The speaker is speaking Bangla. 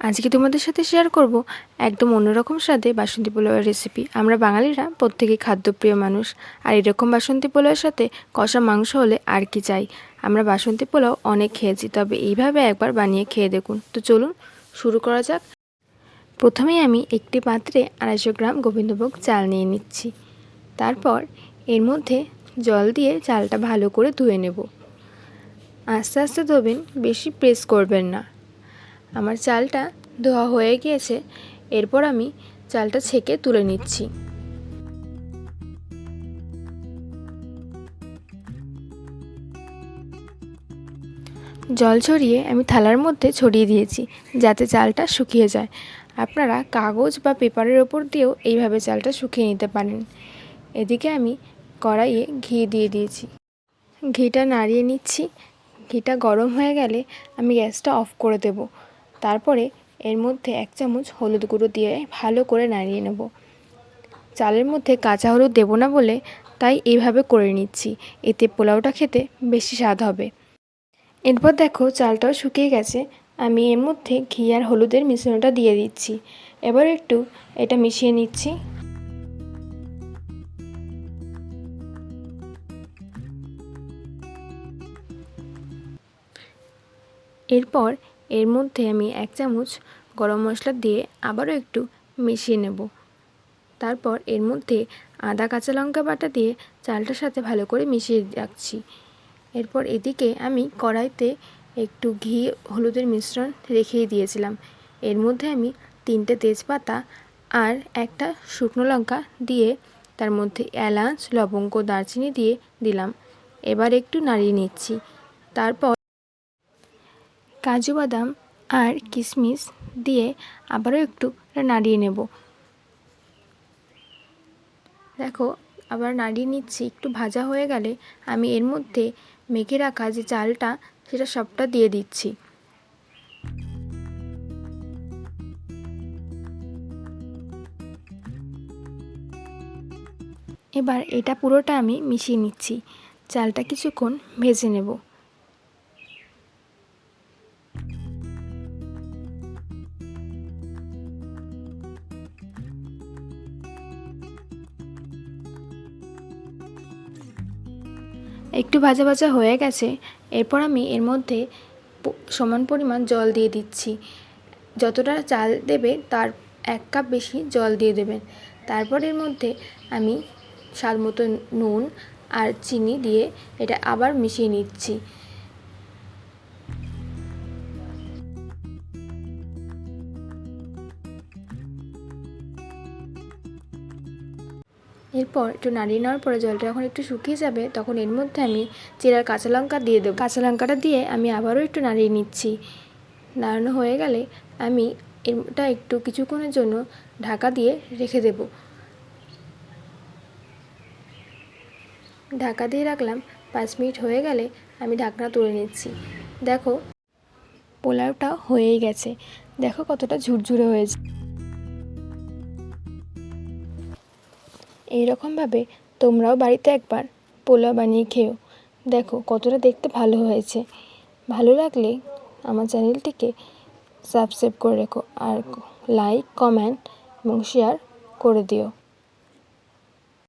আজকে তোমাদের সাথে শেয়ার করব একদম অন্যরকম স্বাদে বাসন্তী পোলাওয়ের রেসিপি আমরা বাঙালিরা প্রত্যেকেই খাদ্যপ্রিয় মানুষ, আর এরকম বাসন্তী পোলাওয়ের সাথে কষা মাংস হলে আর কি চাই? আমরা বাসন্তী পোলাও অনেক খেয়েছি, তবে এইভাবে একবার বানিয়ে খেয়ে দেখুন। তো চলুন, শুরু করা যাক। প্রথমেই আমি একটি পাত্রে আড়াইশো গ্রাম গোবিন্দভোগ চাল নিয়ে নিচ্ছি। তারপর এর মধ্যে জল দিয়ে চালটা ভালো করে ধুয়ে নেব। আস্তে আস্তে ধোবেন, বেশি প্রেস করবেন না। আমার চালটা ধোয়া হয়ে গিয়েছে, এরপর আমি চালটা ছেঁকে তুলে নিচ্ছি। জল ছড়িয়ে আমি থালার মধ্যে ছড়িয়ে দিয়েছি, যাতে চালটা শুকিয়ে যায়। আপনারা কাগজ বা পেপারের ওপর দিয়েও এইভাবে চালটা শুকিয়ে নিতে পারেন। এদিকে আমি কড়াইয়ে ঘি দিয়ে দিয়েছি। ঘিটা নাড়িয়ে নিচ্ছি। ঘিটা গরম হয়ে গেলে আমি গ্যাসটা অফ করে দেব। তারপরে এর মধ্যে এক চামচ হলুদ গুঁড়ো দিয়ে ভালো করে নাড়িয়ে নেব। চালের মধ্যে কাঁচা হলুদ দেবো না বলে তাই এইভাবে করে নিচ্ছি, এতে পোলাওটা খেতে বেশি স্বাদ হবে। এরপর দেখো চালটাও শুকিয়ে গেছে, আমি এর মধ্যে ঘি আর হলুদের মিশ্রণটা দিয়ে দিচ্ছি। এবার একটু এটা মিশিয়ে নিচ্ছি। এরপর এর মধ্যে আমি এক চামচ গরম মশলা দিয়ে আবারও একটু মিশিয়ে নেব। তারপর এর মধ্যে আদা কাঁচা লঙ্কা বাটা দিয়ে চালটার সাথে ভালো করে মিশিয়ে রাখছি। এরপর এদিকে আমি কড়াইতে একটু ঘি, হলুদের মিশ্রণ রেখেই দিয়েছিলাম। এর মধ্যে আমি তিনটে তেজপাতা আর একটা শুকনো লঙ্কা দিয়ে তার মধ্যে এলাচ, লবঙ্গ, দারচিনি দিয়ে দিলাম। এবার একটু নাড়িয়ে নিচ্ছি। তারপর কাজু বাদাম আর কিশমিশ দিয়ে আবারও একটু নাড়িয়ে নেব। দেখো, আবার নাড়িয়ে নিচ্ছি। একটু ভাজা হয়ে গেলে আমি এর মধ্যে মেখে রাখা যে চালটা, সেটা সবটা দিয়ে দিচ্ছি। এবার এটা পুরোটা আমি মিশিয়ে নিচ্ছি। চালটা কিছুক্ষণ ভেজে নেব। একটু ভাজা ভাজা হয়ে গেছে, এরপর আমি এর মধ্যে সমান পরিমাণ জল দিয়ে দিচ্ছি। যতটা চাল দেবে তার এক কাপ বেশি জল দিয়ে দেবেন। তারপর এর মধ্যে আমি স্বাদ মতো নুন আর চিনি দিয়ে এটা আবার মিশিয়ে নিচ্ছি। এরপর একটু নাড়িয়ে নেওয়ার পরে জলটা যখন একটু শুকিয়ে যাবে, তখন এর মধ্যে আমি চেরার কাঁচা লঙ্কা দিয়ে দেবো। কাঁচা লঙ্কাটা দিয়ে আমি আবারও একটু নাড়িয়ে নিচ্ছি। নাড়ানো হয়ে গেলে আমি এটা একটু কিছুক্ষণের জন্য ঢাকা দিয়ে রেখে দেব। ঢাকা দিয়ে রাখলাম, পাঁচ মিনিট হয়ে গেলে আমি ঢাকনা তুলে নিচ্ছি। দেখো, পোলাওটা হয়েই গেছে। দেখো কতটা ঝুরঝুরে হয়েছে। এই রকমভাবে তোমরাও বাড়িতে একবার পোলাও বানিয়ে খেও। দেখো, কতটা দেখতে ভালো হয়েছে। ভালো লাগলে আমার চ্যানেলটিকে সাবস্ক্রাইব করে রেখো আর লাইক, কমেন্ট এবং শেয়ার করে দিও।